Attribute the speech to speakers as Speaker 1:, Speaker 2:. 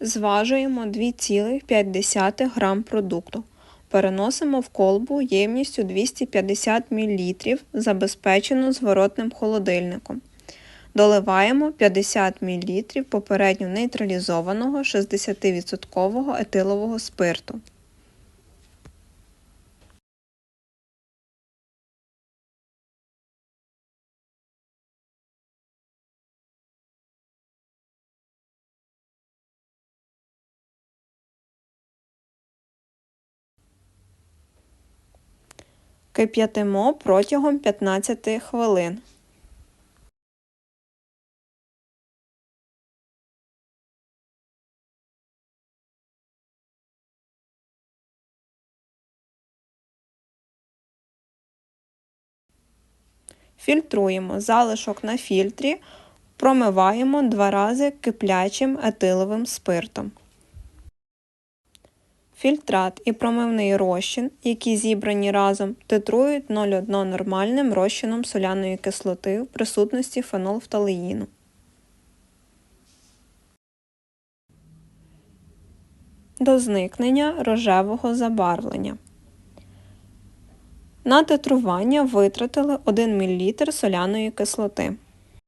Speaker 1: Зважуємо 2,5 г продукту. Переносимо в колбу ємністю 250 мл, забезпечену зворотним холодильником. Доливаємо 50 мл попередньо нейтралізованого 60% етилового спирту. Кип'ятимо протягом 15 хвилин. Фільтруємо залишок на фільтрі, промиваємо два рази киплячим етиловим спиртом. Фільтрат і промивний розчин, які зібрані разом, титрують 0,1 нормальним розчином соляної кислоти в присутності фенолфталеїну. До зникнення рожевого забарвлення. На титрування витратили 1 мл соляної кислоти.